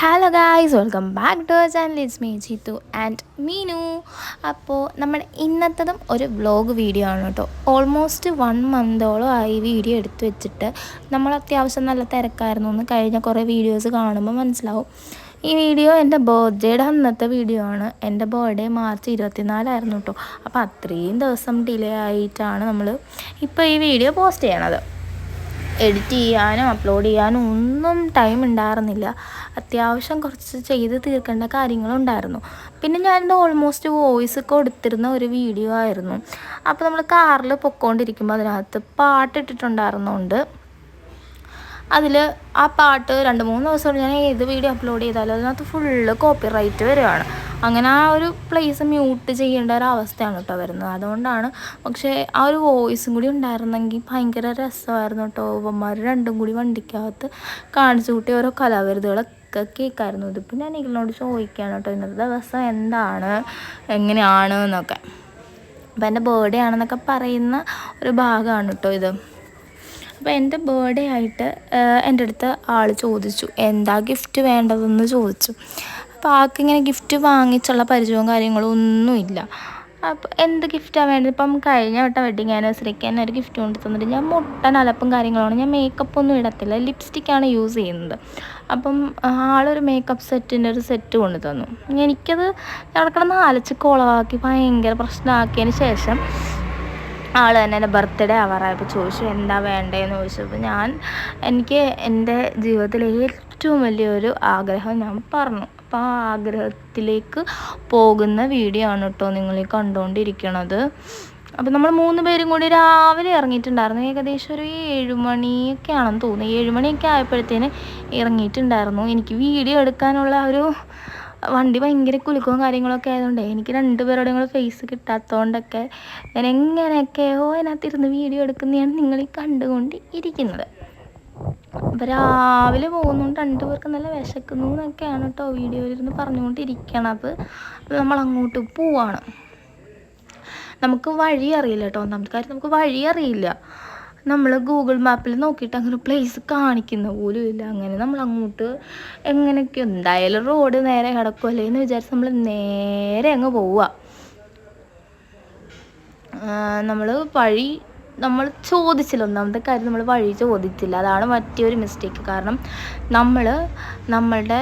Hello guys welcome back to channel it's me Jithu and Meenu അപ്പോൾ നമ്മൾ ഇന്നത്തതും ഒരു vlog video ആണ് കേട്ടോ. ഓൾമോസ്റ്റ് വൺ മന്തോളം ആയി വീഡിയോ എടുത്തു വെച്ചിട്ട്. നമ്മൾ അത്യാവശ്യം നല്ല തിരക്കായിരുന്നു. എന്ന് കഴിഞ്ഞ കുറേ വീഡിയോസ് കാണുമ്പോൾ മനസ്സിലാവും. ഈ വീഡിയോ എന്റെ ബർത്ത്ഡേയുടെ അന്നത്തെ വീഡിയോ ആണ്. എന്റെ ബർത്ത്ഡേ മാർച്ച് ഇരുപത്തിനാലായിരുന്നു കേട്ടോ. അപ്പോൾ അത്രയും ദിവസം ഡിലേ ആയിട്ടാണ് നമ്മൾ ഇപ്പോൾ ഈ വീഡിയോ പോസ്റ്റ് ചെയ്യണത്. എഡിറ്റ് ചെയ്യാനും അപ്ലോഡ് ചെയ്യാനും ഒന്നും ടൈം ഉണ്ടായിരുന്നില്ല. അത്യാവശ്യം കുറച്ച് ചെയ്ത് തീർക്കേണ്ട കാര്യങ്ങളുണ്ടായിരുന്നു. പിന്നെ ഞാനിത് ഓൾമോസ്റ്റ് വോയിസ് കൊടുത്തിരുന്ന ഒരു വീഡിയോ ആയിരുന്നു. അപ്പോൾ നമ്മൾ കാറിൽ പൊക്കോണ്ടിരിക്കുമ്പോൾ അതിനകത്ത് പാട്ടിട്ടിട്ടുണ്ടായിരുന്നുകൊണ്ട് അതിൽ ആ പാട്ട് രണ്ട് മൂന്ന് ദിവസം ഞാൻ ഏത് വീഡിയോ അപ്ലോഡ് ചെയ്താലും അതിനകത്ത് ഫുള്ള് കോപ്പി റൈറ്റ് വരികയാണ്. അങ്ങനെ ആ ഒരു പ്ലേസ് മ്യൂട്ട് ചെയ്യേണ്ട ഒരു അവസ്ഥയാണ് കേട്ടോ വരുന്നത്. അതുകൊണ്ടാണ് പക്ഷേ ആ ഒരു വോയിസും കൂടി ഉണ്ടായിരുന്നെങ്കിൽ ഭയങ്കര രസമായിരുന്നു കേട്ടോ. ഉപ്പന്മാർ രണ്ടും കൂടി വണ്ടിക്കകത്ത് കാണിച്ചു കൂട്ടി ഓരോ കലാവിരുതുകളൊക്കെ കേൾക്കായിരുന്നു. ഇതിപ്പോൾ ഞാൻ ഇതിനോട് ചോദിക്കുകയാണ് കേട്ടോ ഇന്നത്തെ ദിവസം എന്താണ്? എങ്ങനെയാണ്? എന്നൊക്കെ. അപ്പം എന്റെ ബേർഡേ ആണെന്നൊക്കെ പറയുന്ന ഒരു ഭാഗമാണ് കേട്ടോ ഇത്. അപ്പോൾ എന്റെ ബർത്ത്ഡേ ആയിട്ട് എന്റെ അടുത്ത് ആൾ ചോദിച്ചു എന്താ ഗിഫ്റ്റ് വേണ്ടതെന്ന്? ചോദിച്ചു. അപ്പോൾ ആൾക്കിങ്ങനെ ഗിഫ്റ്റ് വാങ്ങിച്ചുള്ള പരിചയവും കാര്യങ്ങളും ഒന്നുമില്ല. അപ്പോൾ എന്ത് ഗിഫ്റ്റാണ് വേണ്ടത്? ഇപ്പം കഴിഞ്ഞ വട്ടം വെഡിങ് ആനിവേഴ്സറിക്ക് തന്നെ ഒരു ഗിഫ്റ്റ് കൊണ്ട് തന്നിട്ട് ഞാൻ മുട്ട നലപ്പും കാര്യങ്ങളാണ്. ഞാൻ മേക്കപ്പ് ഒന്നും ഇടത്തില്ല. ലിപ്സ്റ്റിക്കാണ് യൂസ് ചെയ്യുന്നത്. അപ്പം ആളൊരു മേക്കപ്പ് സെറ്റിന്റെ ഒരു സെറ്റ് കൊണ്ട് തന്നു. എനിക്കത് അവിടെ കിടന്ന് ആലച്ച് കുളവാക്കി ഭയങ്കര പ്രശ്നമാക്കിയതിന് ശേഷം ആൾ തന്നെ എന്റെ ബർത്ത്ഡേ ആവാറായപ്പോൾ ചോദിച്ചു എന്താ വേണ്ടതെന്ന് ചോദിച്ചപ്പോൾ ഞാൻ എനിക്ക് എന്റെ ജീവിതത്തിലെ ഏറ്റവും വലിയൊരു ആഗ്രഹം ഞാൻ പറഞ്ഞു. അപ്പോൾ ആ ആഗ്രഹത്തിലേക്ക് പോകുന്ന വീഡിയോ ആണ് കേട്ടോ നിങ്ങൾ ഈ കണ്ടുകൊണ്ടിരിക്കണത് അപ്പോൾ നമ്മൾ മൂന്ന് പേരും കൂടി രാവിലെ ഇറങ്ങിയിട്ടുണ്ടായിരുന്നു. ഏകദേശം ഒരു ഏഴ് മണിയൊക്കെ ആണെന്ന് തോന്നുന്നു. ഏഴ് മണിയൊക്കെ ആയപ്പോഴത്തേന് ഇറങ്ങിയിട്ടുണ്ടായിരുന്നു. എനിക്ക് വീഡിയോ എടുക്കാനുള്ള ഒരു വണ്ടി ഭയങ്കര കുലുക്കവും കാര്യങ്ങളൊക്കെ ആയതുകൊണ്ട് എനിക്ക് രണ്ടുപേരോടും കൂടെ ഫേസ് കിട്ടാത്തതുകൊണ്ടൊക്കെ ഞാൻ എങ്ങനെയൊക്കെയോ അതിനകത്തിരുന്ന് വീഡിയോ എടുക്കുന്നതാണ് നിങ്ങൾ ഈ കണ്ടുകൊണ്ട് ഇരിക്കുന്നത് അപ്പം രാവിലെ പോകുന്നുണ്ട് രണ്ടുപേർക്ക് നല്ല വിശക്കുന്നു എന്നൊക്കെയാണ് കേട്ടോ വീഡിയോയിലിരുന്ന് പറഞ്ഞുകൊണ്ടിരിക്കണത്. നമ്മൾ അങ്ങോട്ട് പോവാണ്. നമുക്ക് വഴി അറിയില്ല കേട്ടോ ഒന്നാമത്തെ കാര്യം നമുക്ക് വഴി അറിയില്ല. നമ്മൾ ഗൂഗിൾ മാപ്പിൽ നോക്കിയിട്ട് അങ്ങനെ പ്ലേസ് കാണിക്കുന്ന പോലും ഇല്ല. അങ്ങനെ നമ്മൾ അങ്ങോട്ട് എങ്ങനെയൊക്കെ എന്തായാലും റോഡ് നേരെ കിടക്കുമല്ലേ എന്ന് വിചാരിച്ച് നമ്മൾ നേരെ അങ്ങ് പോവുക നമ്മൾ വഴി നമ്മൾ ചോദിച്ചില്ല. ഒന്നാമത്തെ കാര്യം നമ്മൾ വഴി ചോദിച്ചില്ല. അതാണ് മറ്റൊരു മിസ്റ്റേക്ക് കാരണം നമ്മൾ നമ്മളുടെ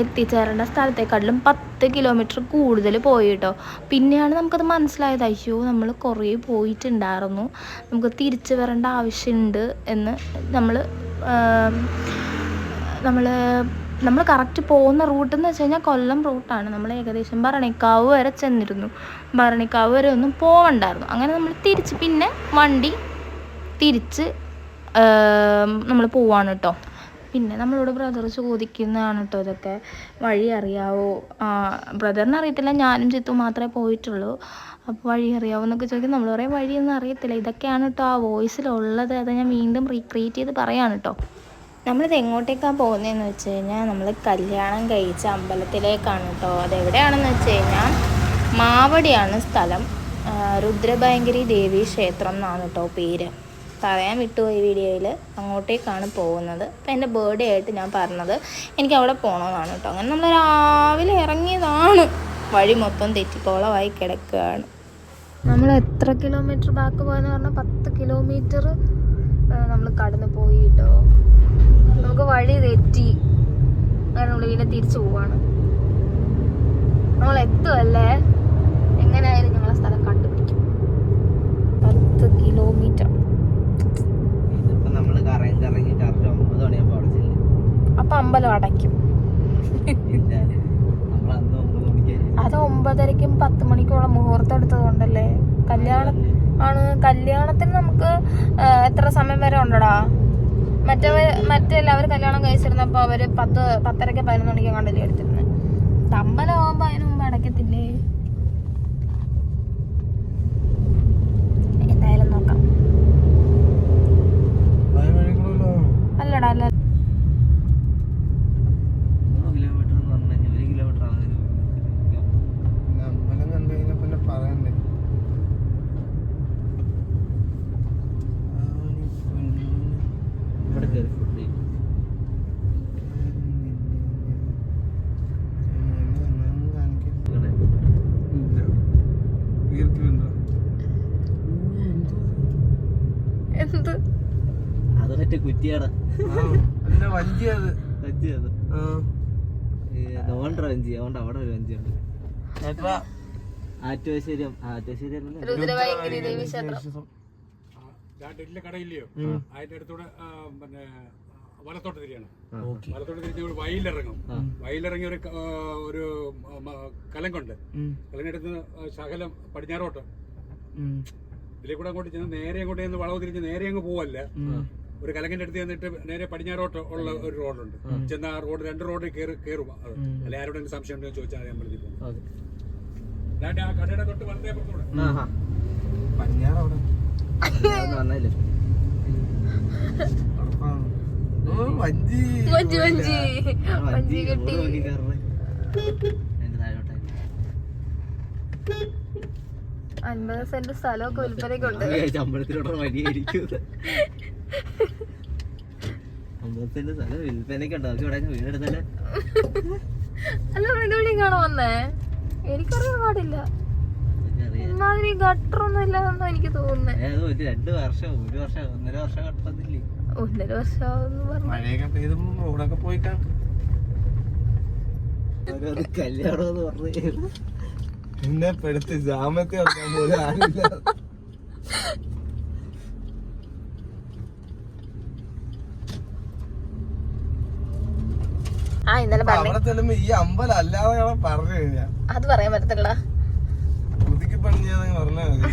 എത്തിച്ചേരേണ്ട സ്ഥലത്തേക്കാട്ടിലും പത്ത് കിലോമീറ്റർ കൂടുതൽ പോയി കേട്ടോ. പിന്നെയാണ് നമുക്കത് മനസ്സിലായത് അയ്യോ നമ്മൾ കുറേ പോയിട്ടുണ്ടായിരുന്നു. നമുക്ക് തിരിച്ചു വരേണ്ട ആവശ്യമുണ്ട് എന്ന് നമ്മൾ നമ്മൾ നമ്മൾ കറക്റ്റ് പോകുന്ന റൂട്ട് എന്ന് വെച്ച് കഴിഞ്ഞാൽ കൊല്ലം റൂട്ടാണ് നമ്മൾ ഏകദേശം ഭരണിക്കാവ് വരെ ചെന്നിരുന്നു. ഭരണിക്കാവ് വരെ ഒന്നും പോകണ്ടായിരുന്നു അങ്ങനെ നമ്മൾ തിരിച്ച് പിന്നെ വണ്ടി തിരിച്ച് നമ്മൾ പോവാണ് കേട്ടോ. പിന്നെ നമ്മളോട് ബ്രദർ ചോദിക്കുന്നതാണ് കേട്ടോ ഇതൊക്കെ. വഴി അറിയാവോ? ബ്രദറിന് അറിയത്തില്ല. ഞാനും ചിത്തു മാത്രമേ പോയിട്ടുള്ളൂ. അപ്പോൾ വഴി അറിയാവോ എന്നൊക്കെ ചോദിക്കും. നമ്മൾ പറയും വഴിയൊന്നും അറിയത്തില്ല. ഇതൊക്കെയാണ് കേട്ടോ ആ വോയിസിലുള്ളത് അത് ഞാൻ വീണ്ടും റീക്രിയേറ്റ് ചെയ്ത് പറയാണ് കേട്ടോ നമ്മളിത് എങ്ങോട്ടേക്കാണ് പോകുന്നതെന്ന് വെച്ച് കഴിഞ്ഞാൽ നമ്മൾ കല്യാണം കഴിച്ച അമ്പലത്തിലേക്കാണ് കേട്ടോ അതെവിടെയാണെന്ന് വെച്ച് കഴിഞ്ഞാൽ മാവടിയാണ് സ്ഥലം. രുദ്രഭയങ്കരി ദേവി ക്ഷേത്രം എന്നാണ് കേട്ടോ പേര്. പറയാൻ വിട്ടുപോയി വീഡിയോയിൽ അങ്ങോട്ടേക്കാണ് പോകുന്നത്. അപ്പോൾ എന്റെ ബർത്ത്ഡേ ആയിട്ട് ഞാൻ പറഞ്ഞത് എനിക്ക് അവിടെ പോകണമെന്നാണ് കേട്ടോ. അങ്ങനെ നമ്മൾ രാവിലെ ഇറങ്ങിയതാണ്. വഴി മൊത്തം തെറ്റിപ്പോളമായി കിടക്കുകയാണ്. നമ്മൾ എത്ര കിലോമീറ്റർ ബാക്ക് പോയെന്ന് പറഞ്ഞാൽ പത്ത് കിലോമീറ്റർ നമ്മൾ കടന്നു പോയി കേട്ടോ. നമുക്ക് വഴി തെറ്റി. അങ്ങനെ നമ്മൾ പിന്നെ തിരിച്ചു പോവാണ്. നമ്മൾ എത്തുമല്ലേ എങ്ങനെയായാലും ഞങ്ങളെ സ്ഥലം കണ്ടുപിടിക്കും. പത്ത് കിലോമീറ്റർ അപ്പൊ അമ്പലം അടയ്ക്കും. അത് ഒമ്പതരക്കും പത്ത് മണിക്കുള്ള മുഹൂർത്തം എടുത്തത് കൊണ്ടല്ലേ കല്യാണം ആണ്. കല്യാണത്തിന് നമുക്ക് എത്ര സമയം വരെ ഉണ്ടടാ? മറ്റവർ മറ്റെല്ലാവരും കല്യാണം കഴിച്ചിരുന്നപ്പോൾ അവർ പത്ത് പത്തരക്ക് പതിനൊന്ന് മണിക്ക് കണ്ടല്ലേ എടുത്തിരുന്നത് അമ്പലം ആവുമ്പോ അതിന് മുമ്പ് അടയ്ക്കത്തില്ലേ എന്തായാലും നോക്കാം അല്ലടാ അല്ല ഇവിടെ കയറി ഫുഡ് ആ കഴിക്കും. ആ, ആ. മൂന്ന് കിലോമീറ്റർ എന്ന് പറഞ്ഞു കഴിഞ്ഞാൽ ഒരു കിലോമീറ്റർ ആകുന്നതിന് മുമ്പ്. ആ. അമ്പലം കണ്ടു കഴിഞ്ഞാൽ പിന്നെ പറയാനുണ്ട് കുറ്റിയാട അല്ല വഞ്ചി അത് വഞ്ചി അത് ഓണ്ടർ വഞ്ചി? അതുകൊണ്ട് അവിടെ ഒരു വഞ്ചിയുണ്ട് ദേവി ക്ഷേത്രം ഡെല്ലിലെ കടയില്ലയോ? അതിന്റെ അടുത്തൂടെ പിന്നെ വലത്തോട്ട് തിരിയാണ് ഓക്കേ. വലത്തോട്ട് തിരിച്ച് ഒരു വയലിറങ്ങും. വയലിറങ്ങി ഒരു ഒരു കലങ്കുണ്ട്. കലങ്ങടുത്ത് ശകലം പടിഞ്ഞാറോട്ട്. ഇതിലേക്കൂടെ ഇതിലെ കൂടെ അങ്ങോട്ട് ചെന്ന് നേരെ അങ്ങോട്ട് ചെന്ന് വളവ് തിരിച്ച് നേരെ അങ്ങ് പോവല്ല. ഒരു കലങ്ങിന്റെ അടുത്ത് ചെന്നിട്ട് നേരെ പടിഞ്ഞാറോട്ട് ഉള്ള ഒരു റോഡുണ്ട്. ചെന്ന് ആ റോഡ് രണ്ട് റോഡിൽ കയറി കയറും അത് അല്ലെ ആരോടെങ്കിലും സംശയം ഉണ്ടെന്ന് ചോദിച്ചാൽ ഞാൻ പറഞ്ഞു പോകും. ആ കടയുടെ തൊട്ട് പുറത്തൂടെ വഞ്ചി. വഞ്ചി വഞ്ചി. വഞ്ചി കിട്ടി. താഴോട്ടായി. അൻപത് സെന്റ് സ്ഥലമൊക്കെ വിൽപ്പനയ്ക്കുണ്ട്. ശമ്പളത്തിലോട്ട് വിചാരിച്ചു അമ്പലത്തിന്റെ സ്ഥലം വിൽപ്പനയ്ക്ക് ഉണ്ട്. ഇവിടെ വീടെടുത്തല്ലേ അല്ല ഇതുവഴി കാണാൻ വന്നേ? എനിക്കറിയാൻ പാടില്ല. ഇമാതിരി ഗട്ടറൊന്നും ഇല്ലാതെന്നാ എനിക്ക് തോന്നുന്നേ. ഏ, അത് രണ്ട് വർഷം ഒരു വർഷം ഒന്നര വർഷം കട്ടത്തില്ലേ ഒന്നര പറഞ്ഞു. മഴയൊക്കെ പെയ്ത് റോഡൊക്കെ പോയി കാണും. കല്യാണം എന്ന് പറഞ്ഞു എന്നെ പെടുത്ത് ജാമത്തെ വെക്കാൻ പോലും ആരില്ല ആ ഇന്നലെ അപ്പൊ പറഞ്ഞു അവിടെ ചെല്ലുമ്പോ ഈ അമ്പലം അല്ലാതെ ഞാൻ പറഞ്ഞു കഴിഞ്ഞാ. അത് പറയാൻ പറ്റത്തില്ല പുതുക്കി പണിഞ്ഞാന്ന് പറഞ്ഞാ മതി.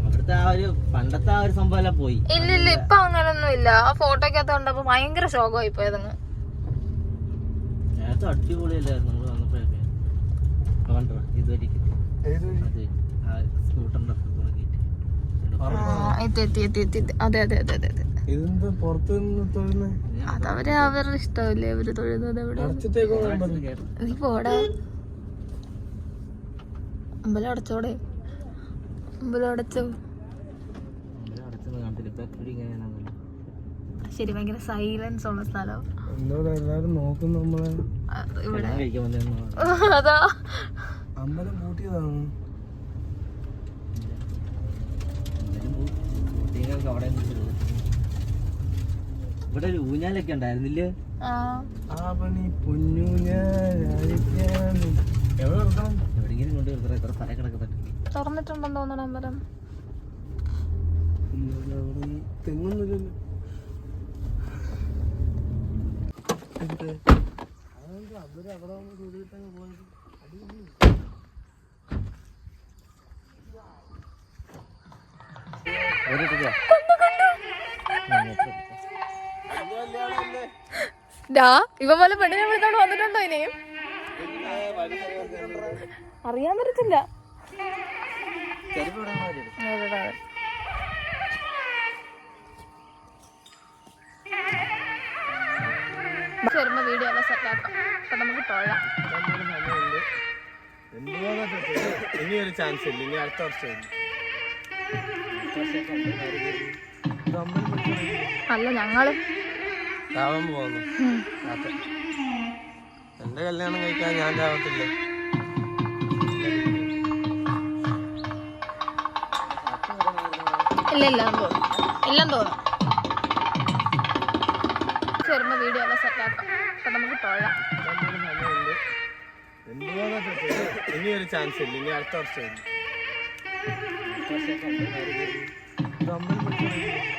അവിടുത്തെ ആ ഒരു പണ്ടത്തെ ആ ഒരു സംഭവം എല്ലാം പോയി. ഇല്ല ഇല്ല ഇപ്പൊ അങ്ങനൊന്നും ഇല്ല. ആ ഫോട്ടോക്കകത്ത് കണ്ടപ്പോ ഭയങ്കര ശോകമായി പോയതങ്ങ്. നേരത്തെ അടിപൊളിയല്ലായിരുന്നു നമ്മൾ വന്നപ്പോഴൊക്കെ. കണ്ടോ? ഇതുവരെയ്ക്ക് ഏത് വഴി? അത് ആ സ്കൂട്ടറിന്റെ അപ്പുറത്ത് നോക്കിയിട്ട് ആ, എത്തി എത്തി എത്തി എത്തി എത്തി. അതെ അതെ അതെ അതെ അതെ. ഇതെന്താ പുറത്ത് നിന്ന് തൊഴുന്നേ? അതവര് അവരുടെ ഇഷ്ടമല്ലേ? അവർ തൊഴുന്നത് എവിടെ നീ പോടാ. അമ്പലം അടച്ചോടെ. അമ്പലം അടച്ചോ. ശരി ഭയങ്കര സൈലൻസ് ഉള്ള സ്ഥലം. എന്നോട് എല്ലാരും നോക്കും നമ്മളെ. ഇവിടെ. അതാ. അമ്പലം പൂട്ടിയതാണ്? അവിടെ ഇവിടെ ഒരു ഊഞ്ഞാലൊക്കെ ഉണ്ടായിരുന്നില്ലേ ആ ആ. പണി പൊന്നു ഞാൻ എവിടെ നിർത്തണം എവിടെയെങ്കിലും കൊണ്ട് നിർത്തറ എത്ര സ്ഥലം കിടക്കുന്നുണ്ട്. തുറന്നിട്ടുണ്ടെന്ന് തോന്നണം അമ്പലം. തെങ്ങൊന്നുമില്ലല്ലോ അവർ അവിടെ വന്ന് കൂടിയിട്ടങ്ങ് പോയത്? അടിപൊളി. ഡാ ഇവ പോലെ പെണ്ണിനെ വിളിച്ചോണ്ട് വന്നിട്ടുണ്ടോ ഇനിയും അറിയാൻ പറ്റത്തില്ല. വരുമ്പോ വീഡിയോ എല്ലാം സെറ്റാക്കാം അപ്പൊ നമുക്ക് തൊഴാം? ഇനി ഒരു ചാൻസ് ഇല്ല ഇനി അടുത്ത വർഷം അല്ല ഞങ്ങൾ ചാവാൻ പോകുന്നു. എന്റെ കല്യാണം കഴിക്കാൻ ഞാൻ രാവത്തില്ല. ഇല്ല എല്ലാം തോന്നും. വീഡിയോ എല്ലാം സെറ്റാക്കാം അപ്പൊ നമുക്ക് തൊഴാം? ഇനി ഒരു ചാൻസ് ഇല്ല. ഇനി അടുത്ത വർഷം?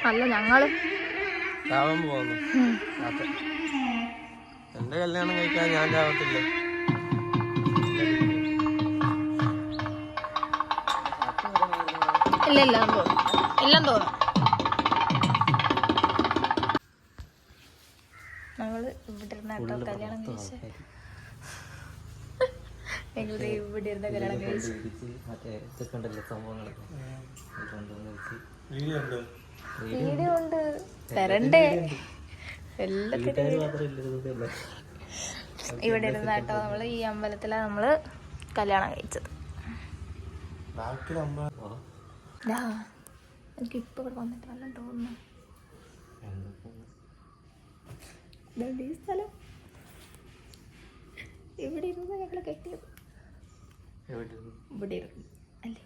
അല്ല ഞങ്ങൾ ചാവാൻ പോകുന്നു. അതെ. എന്റെ കല്യാണം കഴിക്കാൻ ഞാൻ എല്ലാം തോന്നും ഞങ്ങൾ ഇവിടെ ഇരുന്ന കേട്ടോ കല്യാണം കഴിച്ച്. ഞങ്ങളുടെ ഇവിടെ ഇരുന്ന കല്യാണം കഴിച്ച്. മറ്റേ ഇതൊക്കെ ഉണ്ടല്ലോ സംഭവങ്ങളൊക്കെ. വീഡിയോ ഉണ്ട്. തരണ്ടേ. എല്ലാത്തിനും ഇവിടെ ഇരുന്നാട്ടോ നമ്മൾ നമ്മൾ ഈ അമ്പലത്തിലാ നമ്മൾ കല്യാണം കഴിച്ചത്. ബാക്കി അമ്പലം ദാ, എനിക്ക് ഇപ്പൊ ഇവിടെ വന്നിട്ട് നല്ല തോന്നുന്നു. ഇതുണ്ട് ഈ സ്ഥലം. ഇവിടെ ഇരുന്ന് ഞങ്ങൾ കെട്ടിയത്. ഇവിടെ ഇരുന്നു. അല്ലേ?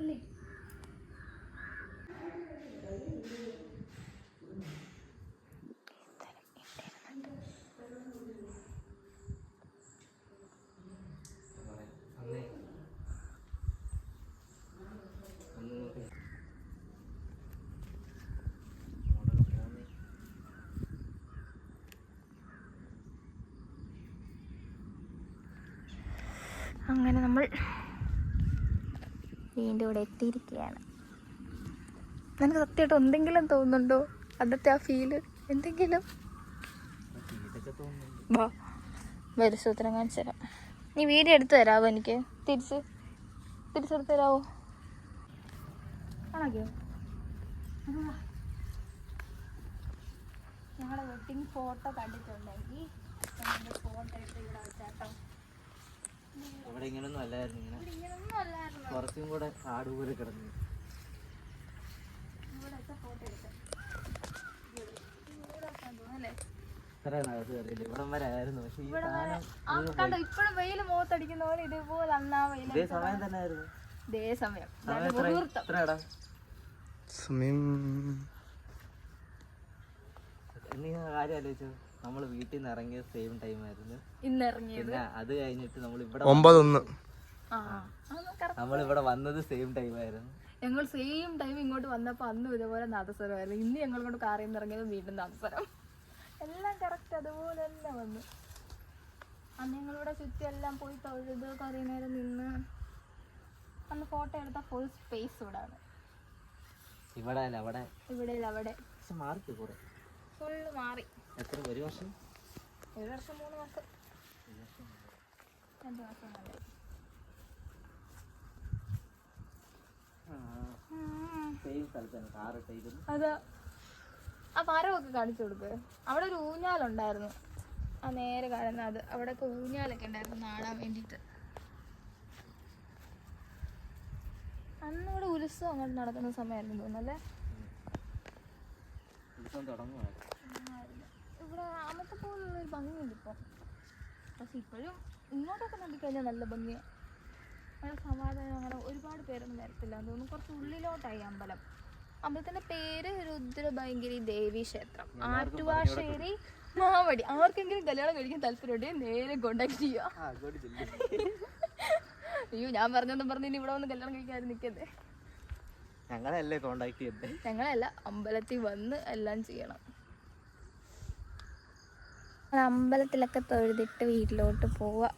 അല്ലേ അങ്ങനെ നമ്മൾ വീണ്ടും ഇവിടെ എത്തിയിരിക്കുകയാണ്. നിനക്ക് സത്യമായിട്ട് എന്തെങ്കിലും തോന്നുന്നുണ്ടോ? അന്നത്തെ ആ ഫീൽ എന്തെങ്കിലും? വാ പരിശോധന കാണിച്ചു തരാം. നീ വീഡിയോ എടുത്തു തരാമോ എനിക്ക്? തിരിച്ച്. തിരിച്ചെടുത്ത് തരാമോ ആണോ ഞങ്ങളുടെ വെഡിങ് ഫോട്ടോ കണ്ടിട്ടുണ്ടെങ്കിൽ ഫോട്ടോ എടുത്ത് ഇവിടെ വെച്ചാട്ടോ ഇവിടെ ഇങ്ങനൊന്നും അല്ലായിരുന്നു ഇങ്ങനെ. കുറച്ചും കൂടെ കാട് പോലെ കിടന്നു. ഇവിടെ വരെ ആയിരുന്നു പക്ഷെ ഈ സാധനം കണ്ടോ ഇപ്പോഴും വെയിൽ മുഖത്തടിക്കുന്ന പോലെ ഇതേപോലെ അന്നാ വെയിൽ ഇതേ സമയം തന്നെ ആയിരുന്നു ഇതേ സമയം. എത്രയാടാ നീ കാര്യം ആലോചിച്ചു നമ്മൾ വീട്ടിൽ നിന്ന് ഇറങ്ങിയ സെയിം ടൈം ആയിരുന്നു. ഇന്ന് ഇറങ്ങിയത്? പിന്നെ അത് കഴിഞ്ഞിട്ട് നമ്മൾ ഇവിടെ ഒമ്പതൊന്ന്. ആ നമ്മൾ ഇവിടെ വന്നത് സെയിം ടൈം ആയിരുന്നു. ഞങ്ങൾ സെയിം ടൈം ഇങ്ങോട്ട് വന്നപ്പോൾ അന്നും ഇതുപോലെ നാദസ്വരമായിരുന്നു. ഇന്ന് ഞങ്ങൾ ഇങ്ങോട്ട് കാറിൽ നിന്ന് ഇറങ്ങിയത് വീണ്ടും നാദസ്വരം. എല്ലാം കറക്റ്റ് അതുപോലെ തന്നെ വന്നു. അന്ന് ഞങ്ങളിവിടെ ചുറ്റി എല്ലാം പോയി തൊഴുത് കുറേ നേരം നിന്ന് അന്ന് ഫോട്ടോ എടുത്ത ഫുൾ സ്പേസ് ഇവിടെ അല്ല അവിടെ. ഇവിടെ ഇല്ല അവിടെ ഫുള്ള് മാറി. എത്ര? ഒരു വർഷം? ഒരു വർഷം മൂന്ന് മാസം രണ്ട് മാസം സെയിം സ്ഥലത്താണ് കാർ ഇട്ടിരുന്നു അതാ ആ മരമൊക്കെ കാണിച്ചു കൊടുക്ക്. അവിടെ ഒരു ഊഞ്ഞാലുണ്ടായിരുന്നു. ആ നേരെ കാണുന്ന അത് അവിടെയൊക്കെ ഊഞ്ഞാലൊക്കെ ഉണ്ടായിരുന്നു നാടാൻ വേണ്ടിട്ട് അന്ന് ഇവിടെ ഉത്സവം അങ്ങോട്ട് നടക്കുന്ന സമയമായിരുന്നു തോന്നുന്നല്ലേ ഉത്സവം തുടങ്ങുവാണ് അന്നത്തെ പോലുള്ള ഒരു ഭംഗിയുണ്ട് ഇപ്പോൾ പക്ഷെ ഇപ്പോഴും ഇങ്ങോട്ടൊക്കെ നോക്കിക്കഴിഞ്ഞാൽ നല്ല ഭംഗിയാണ് അങ്ങനെ സമാധാനം അങ്ങനെ ഒരുപാട് പേരൊന്നും വരത്തില്ല. എന്ന് തോന്നുന്നു കുറച്ച് ഉള്ളിലോട്ടായി അമ്പലം. അമ്പലത്തിന്റെ പേര് രുദ്രഭയങ്കരി ദേവി ക്ഷേത്രം. ആറ്റുവാശ്ശേരി മാവടി. ആർക്കെങ്കിലും കല്യാണം കഴിക്കാൻ താല്പര്യമുണ്ടെങ്കിൽ നേരെ കോണ്ടാക്ട് ചെയ്യുക അയ്യോ ഞാൻ പറഞ്ഞൊന്നും പറഞ്ഞു ഇനി ഇവിടെ വന്ന് കല്യാണം കഴിക്കാൻ നിൽക്കരുത് ഞങ്ങളല്ലേ കോണ്ടാക്ട് ചെയ്തേ ഞങ്ങളല്ല അമ്പലത്തിൽ വന്ന് എല്ലാം ചെയ്യണം. അമ്പലത്തിലൊക്കെ തൊഴുതിട്ട് വീട്ടിലോട്ട് പോവാ.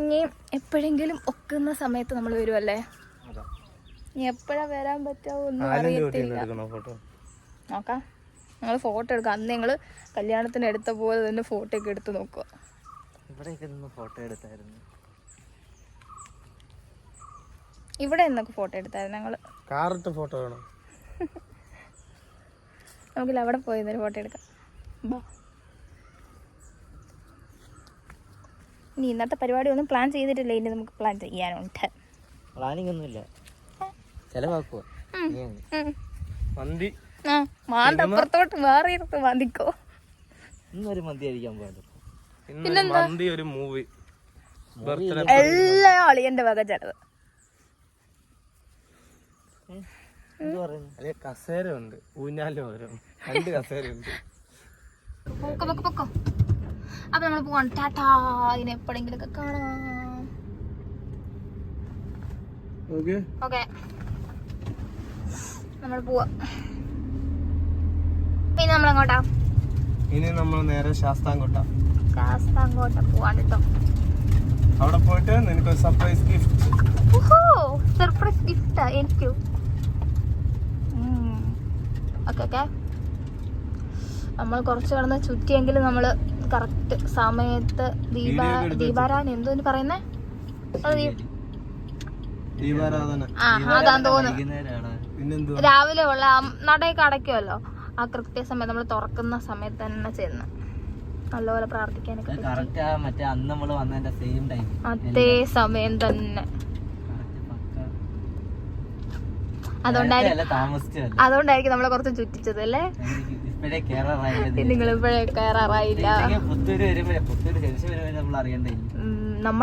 ഇനി എപ്പോഴെങ്കിലും ഒക്കുന്ന സമയത്ത് നമ്മൾ വരുമല്ലേ അതാ. ഇനി എപ്പോഴാ വരാൻ പറ്റാവൊന്നും അറിയത്തില്ല. നോക്കാം. നിങ്ങൾ ഫോട്ടോ എടുക്കാം. അന്ന് ഞങ്ങൾ കല്യാണത്തിന് എടുത്ത പോലെ തന്നെ ഫോട്ടോ ഒക്കെ എടുത്ത് നോക്കുക. ഇവിടെയൊക്കെ ഫോട്ടോ എടുത്തായിരുന്നു. ഇവിടെ നിന്നൊക്കെ ഫോട്ടോ എടുത്തായിരുന്നു ഞങ്ങൾ കാറിട്ട് ഫോട്ടോ വേണം? നമുക്കില്ല അവിടെ പോയി ഒരു ഫോട്ടോ എടുക്കാം. ബാ. ഇനി ഇന്നത്തെ പരിപാടി ഒന്നും പ്ലാൻ ചെയ്തിട്ടില്ല. ഇനി നമുക്ക് പ്ലാൻ ചെയ്യാനുണ്ട്. പ്ലാനിങ് ഒന്നുമില്ല. ചെലവാക്കുക. മന്തി. ആ മാന്ത അപ്പുറത്തോട്ട് മാറിയിട്ട് മാന്തിക്കോ. ഇന്നൊരു മന്തി കഴിക്കാൻ പോയത്. മന്തി ഒരു മൂവി ബർത്ത്ഡേ എല്ലാ അളിയന്റെ വക ചെലവ് അല്ലെ കസേര ഉണ്ട് ഊഞ്ഞാലും വരും രണ്ട് കസേര ഉണ്ട് പൊക്കോ പൊക്കോ പൊക്കോ. അപ്പൊ നമ്മൾ പോവാണ്. ടാറ്റാ. ഇനി എപ്പോഴെങ്കിലും ഒക്കെ കാണാം. ഓക്കെ. ഓക്കെ. നമ്മൾ പോവാ. പിന്നെ നമ്മൾ അങ്ങോട്ടാ ഇനി നമ്മൾ നേരെ ശാസ്താംകോട്ട. ശാസ്താങ്കോട്ട പോവാണ് കേട്ടോ അവിടെ പോയിട്ട് നിനക്ക് ഒരു സർപ്രൈസ് ഗിഫ്റ്റ് സർപ്രൈസ് ഗിഫ്റ്റാ എനിക്കോ? ഓക്കെ നമ്മൾ കുറച്ച് കിടന്ന് ചുറ്റിയെങ്കിലും നമ്മൾ കറക്റ്റ് സമയത്ത് ദീപാ ദീപാരാൻ എന്തോ പറയുന്നേ? ആ അതാന്ന് തോന്നുന്നു. രാവിലെ ഉള്ള നടയൊക്കെ അടയ്ക്കുമല്ലോ ആ സമയത്ത് നമ്മൾ തുറക്കുന്ന സമയത്ത് തന്നെ ചെന്ന് നല്ലപോലെ പ്രാർത്ഥിക്കാനൊക്കെ അതേ സമയം തന്നെ. അതുകൊണ്ടായിരിക്കും അതുകൊണ്ടായിരിക്കും നമ്മളെ കുറച്ച് ചുറ്റിച്ചത് അല്ലേ? നമ്മളതും നിങ്ങൾ ഇപ്പോഴേ കയറാറായില്ല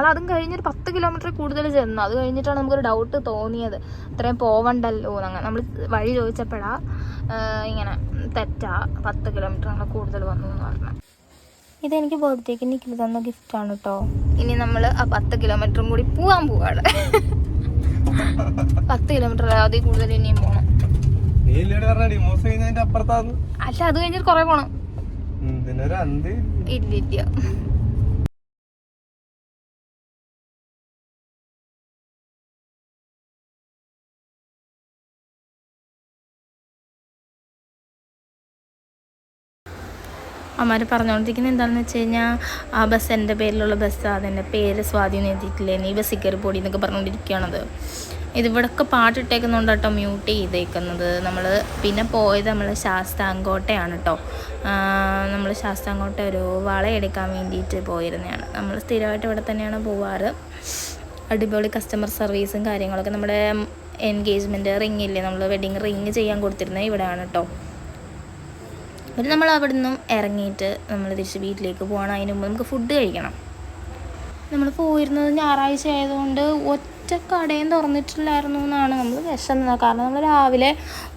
അതും കഴിഞ്ഞൊരു പത്ത് കിലോമീറ്റർ കൂടുതൽ ചെന്നു. അത് കഴിഞ്ഞിട്ടാണ് നമുക്കൊരു ഡൗട്ട് തോന്നിയത്. ഇത്രയും പോവണ്ടല്ലോ അങ്ങനെ നമ്മൾ വഴി ചോദിച്ചപ്പോഴാ ഇങ്ങനെ തെറ്റാ പത്ത് കിലോമീറ്റർ അങ്ങനെ കൂടുതൽ വന്നു എന്ന് പറഞ്ഞു. ഇതെനിക്ക് ബർത്ത്ഡേക്ക് നിക്കിൽ തന്ന ഗിഫ്റ്റാണ് കേട്ടോ ഇനി നമ്മൾ ആ പത്ത് കിലോമീറ്ററും കൂടി പോവാൻ പോവാണ്. പത്ത് കിലോമീറ്റർ അതിൽ കൂടുതൽ ഇനിയും പോണം. അല്ല അത് കഴിഞ്ഞിട്ട് കൊറേ പോണം. ഇല്ല ഇല്ല അമ്മമാർ പറഞ്ഞുകൊണ്ടിരിക്കുന്നത് എന്താണെന്ന് വെച്ച് കഴിഞ്ഞാൽ ആ ബസ് എന്റെ പേരിലുള്ള ബസ് അതിന്റെ പേര് സ്വാധീനം എഴുതിയിട്ടില്ലേ? നീ ബസ്സിൽ കയറി പൊടി എന്നൊക്കെ പറഞ്ഞുകൊണ്ടിരിക്കുകയാണത് ഇതിവിടൊക്കെ പാട്ടിട്ടേക്കുന്നുണ്ട് കേട്ടോ മ്യൂട്ട് ചെയ്തേക്കുന്നത്. നമ്മൾ പിന്നെ പോയത് നമ്മൾ ശാസ്താങ്കോട്ടയാണ് കേട്ടോ. നമ്മൾ ശാസ്താങ്കോട്ട ഒരു വളയെടുക്കാൻ വേണ്ടിയിട്ട് പോയിരുന്നതാണ്. നമ്മൾ സ്ഥിരമായിട്ട് ഇവിടെ തന്നെയാണ് പോവാറ്. അടിപൊളി കസ്റ്റമർ സർവീസും കാര്യങ്ങളൊക്കെ. നമ്മുടെ എൻഗേജ്മെന്റ് റിങ് ഇല്ലേ? നമ്മൾ വെഡിങ് റിങ് ചെയ്യാൻ കൊടുത്തിരുന്നത് ഇവിടെയാണ് കേട്ടോ. പിന്നെ നമ്മൾ അവിടെ നിന്നും ഇറങ്ങിയിട്ട് നമ്മൾ തിരിച്ച് വീട്ടിലേക്ക് പോകണം. അതിന് മുമ്പ് നമുക്ക് ഫുഡ് കഴിക്കണം. നമ്മൾ പോയിരുന്നത് ഞായറാഴ്ച ആയതുകൊണ്ട് ഒറ്റ കടയും തുറന്നിട്ടില്ലായിരുന്നു എന്നാണ് നമ്മൾ വിശന്നത് കാരണം നമ്മൾ രാവിലെ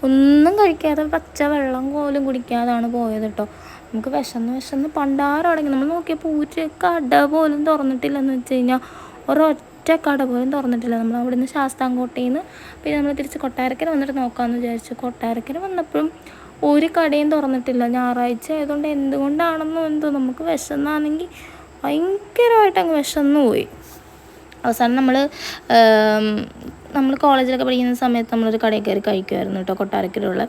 ഒന്നും കഴിക്കാതെ പച്ച വെള്ളം പോലും കുടിക്കാതാണ് പോയത് കേട്ടോ. നമുക്ക് വിശന്ന് വിശന്ന് പണ്ടാറടങ്ങി നമ്മൾ നോക്കിയപ്പോൾ ഒരു കട പോലും തുറന്നിട്ടില്ലെന്ന് വെച്ച് കഴിഞ്ഞാൽ ഒരൊറ്റ കട പോലും തുറന്നിട്ടില്ല. നമ്മൾ അവിടെ നിന്ന് ശാസ്താംകോട്ടയിൽ നിന്ന് പിന്നെ നമ്മൾ തിരിച്ച് കൊട്ടാരക്കര വന്നിട്ട് നോക്കാമെന്ന് വിചാരിച്ചു. കൊട്ടാരക്കര വന്നപ്പോഴും ഒരു കടയും തുറന്നിട്ടില്ല. ഞായറാഴ്ച ആയതുകൊണ്ട് എന്തുകൊണ്ടാണെന്നോ എന്തോ നമുക്ക് വിശന്നാണെങ്കിൽ ഭയങ്കരമായിട്ട് അങ്ങ് വിശന്നു പോയി അവസാനം നമ്മൾ നമ്മൾ കോളേജിലൊക്കെ പഠിക്കുന്ന സമയത്ത് നമ്മളൊരു കടയിൽ കയറി കഴിക്കുമായിരുന്നു കേട്ടോ കൊട്ടാരക്കരയുള്ള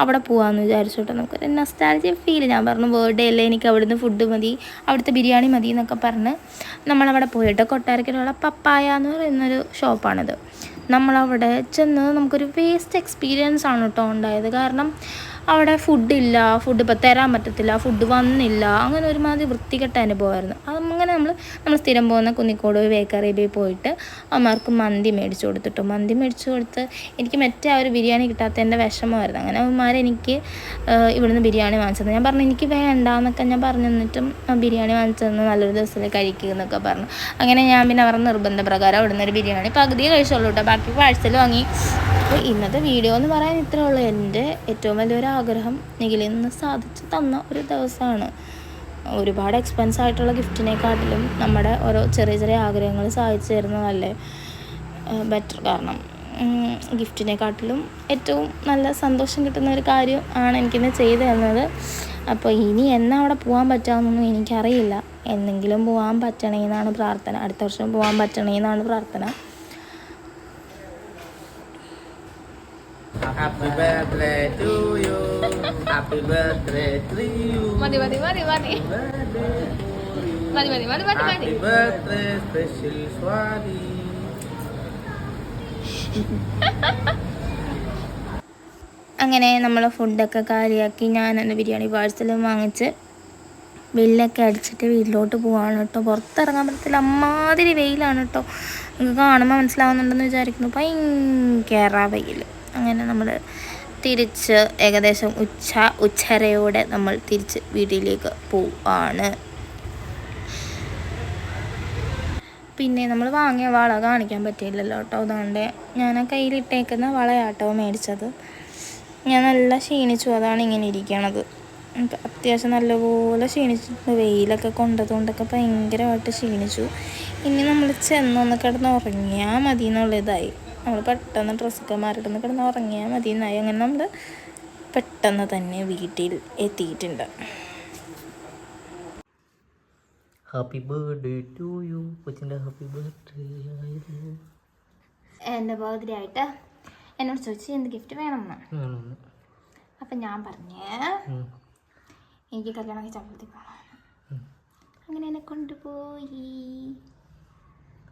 അവിടെ പോകാമെന്ന് വിചാരിച്ചു കേട്ടോ നമുക്കൊരു നസ്റ്റാലജി ഫീൽ ഞാൻ പറഞ്ഞു ബർത്ത്ഡേ അല്ലേ? എനിക്ക് അവിടുന്ന് ഫുഡ് മതി. അവിടുത്തെ ബിരിയാണി മതി എന്നൊക്കെ പറഞ്ഞ് നമ്മളവിടെ പോയിട്ട് കൊട്ടാരക്കരയുള്ള പപ്പായ എന്ന് പറയുന്നൊരു ഷോപ്പാണിത് നമ്മളവിടെ ചെന്ന് നമുക്കൊരു വേസ്റ്റ് എക്സ്പീരിയൻസ് ആണ് കേട്ടോ ഉണ്ടായത്. കാരണം അവിടെ ഫുഡില്ല ഫുഡ് ഇപ്പോൾ തരാൻ പറ്റത്തില്ല ഫുഡ് വന്നില്ല അങ്ങനെ ഒരുമാതിരി വൃത്തികെട്ട അനുഭവമായിരുന്നു. അങ്ങനെ നമ്മൾ നമ്മൾ സ്ഥിരം പോകുന്ന കുന്നിക്കോട് ബേക്കറിയിൽ പോയിട്ട് അമ്മമാർക്ക് മന്തി മേടിച്ചു കൊടുത്തിട്ടു. മന്തി മേടിച്ചു കൊടുത്ത് എനിക്ക് മറ്റേ ആ ഒരു ബിരിയാണി കിട്ടാത്തതിന്റെ വിഷമമായിരുന്നു. അങ്ങനെ അമ്മമാർ എനിക്ക് ഇവിടുന്ന് ബിരിയാണി വാങ്ങിച്ചത് ഞാൻ പറഞ്ഞു എനിക്ക് വേണ്ട എന്നൊക്കെ ഞാൻ പറഞ്ഞു തന്നിട്ടും ബിരിയാണി വാങ്ങിച്ചതെന്ന് നല്ലൊരു ദിവസം കഴിക്കുക എന്നൊക്കെ പറഞ്ഞു. അങ്ങനെ ഞാൻ പിന്നെ അവരുടെ നിർബന്ധപ്രകാരം അവിടുന്ന് ഒരു ബിരിയാണി പകുതിയെ കഴിച്ചുള്ളൂ കേട്ടോ. ബാക്കി പാഴ്സൽ വാങ്ങി. അപ്പോൾ ഇന്നത്തെ വീഡിയോ എന്ന് പറയാൻ ഇത്രേ ഉള്ളൂ. എന്റെ ഏറ്റവും വലിയൊരു ആഗ്രഹം നിഖിലിൽ നിന്ന് സാധിച്ചു തന്ന ഒരു ദിവസമാണ്. ഒരുപാട് എക്സ്പെൻസ് ആയിട്ടുള്ള ഗിഫ്റ്റിനെക്കാട്ടിലും നമ്മുടെ ഓരോ ചെറിയ ചെറിയ ആഗ്രഹങ്ങൾ സാധിച്ചു തരുന്നതല്ലേ? ബെറ്റർ കാരണം. ഗിഫ്റ്റിനെക്കാട്ടിലും ഏറ്റവും നല്ല സന്തോഷം കിട്ടുന്ന ഒരു കാര്യം ആണ് എനിക്കിന്ന് ചെയ്തു തന്നത്. അപ്പോൾ ഇനി എന്നാ അവിടെ പോകാൻ പറ്റാമെന്നൊന്നും എനിക്കറിയില്ല. എന്നെങ്കിലും പോകാൻ പറ്റണേ എന്നാണ് പ്രാർത്ഥന. അടുത്ത വർഷം പോകാൻ പറ്റണേ എന്നാണ് പ്രാർത്ഥന. Happy birthday to you. Happy birthday to you. Mari mari mari mari. Mari mari mari mari. mari. Happy birthday special Swadi. അങ്ങനെ നമ്മൾ ഫുഡൊക്കെ കാര്യമാക്കി ഞാൻ എന്റെ ബിരിയാണി പാഴ്സൽ വാങ്ങിച്ച് ബില്ലൊക്കെ അടിച്ചിട്ട് വീട്ടിലോട്ട് പോവാണ് കേട്ടോ പുറത്തിറങ്ങാൻ പറ്റത്തില്ല അമ്മാതിരി വെയിലാണ് കേട്ടോ നിങ്ങൾക്ക് കാണുമ്പോൾ മനസ്സിലാവുന്നുണ്ടെന്ന് വിചാരിക്കുന്നു ഭയങ്കര വെയിൽ അങ്ങനെ നമ്മൾ തിരിച്ച് ഏകദേശം ഉച്ച ഉച്ചരയോടെ നമ്മൾ തിരിച്ച് വീട്ടിലേക്ക് പോവാണ്. പിന്നെ നമ്മൾ വാങ്ങിയ വള കാണിക്കാൻ പറ്റിയില്ലല്ലോ കേട്ടോ. അതുകൊണ്ട് ഞാൻ ആ കയ്യിലിട്ടേക്കുന്ന വളയാട്ടോ മേടിച്ചത്. ഞാൻ നല്ല ക്ഷീണിച്ചു. അതാണ് ഇങ്ങനെ ഇരിക്കണത്. അത്യാവശ്യം നല്ലപോലെ ക്ഷീണിച്ചിട്ടുണ്ട്. വെയിലൊക്കെ കൊണ്ടതുകൊണ്ടൊക്കെ ഭയങ്കരമായിട്ട് ക്ഷീണിച്ചു. ഇനി നമ്മൾ ചെന്നൊന്ന് കിടന്ന് ഉറങ്ങിയാൽ മതി എന്നുള്ളതായി നമ്മൾ പെട്ടെന്ന് ഡ്രസ്സൊക്കെ മാറിയിട്ടൊന്ന് കിടന്ന് ഉറങ്ങിയാൽ മതി എന്നായി. അങ്ങനെ നമ്മൾ പെട്ടെന്ന് തന്നെ വീട്ടിൽ എത്തിയിട്ടുണ്ട്. ഹാപ്പി ബർത്ത്ഡേ ടു യു കൊച്ചിന്റെ ഹാപ്പി ബർത്ത്ഡേ ആയിരുന്നു. എന്റെ ബർത്ത്ഡേ ആയിട്ട് എന്നോട് ചോദിച്ചു എന്ത് ഗിഫ്റ്റ് വേണമെന്ന്. അപ്പം ഞാൻ പറഞ്ഞേ. എനിക്ക് കല്യാണം കഴിച്ച അമ്പലത്തിൽ പോകണം അങ്ങനെ എന്നെ കൊണ്ടുപോയി.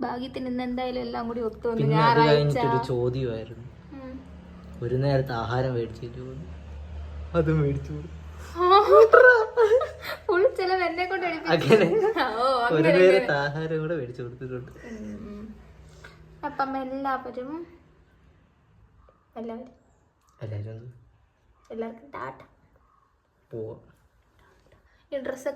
ഭാഗ്യത്തിന് ഇന്ന് എന്തായാലും എല്ലാം കൂടി ഒത്തു വന്നു. പിന്നെ അത് ഞായറാഴ്ച. കഴിഞ്ഞിട്ടൊരു ചോദ്യമായിരുന്നു. ഉം. ഒരു നേരത്തെ ആഹാരം മേടിച്ചു അത് മേടിച്ചു ഫുൾ ചെലവ് എന്നെ കൊണ്ട് അങ്ങനെ ഓ ഒരു നേരത്തെ ആഹാരം കൂടെ മേടിച്ചു കൊടുത്തിട്ടുണ്ട്. അപ്പം എല്ലാവരും എല്ലാവരും എല്ലാവരും എല്ലാവർക്കും ടാറ്റ. പോവാം. ഈ ഡ്രസ്സൊക്കെ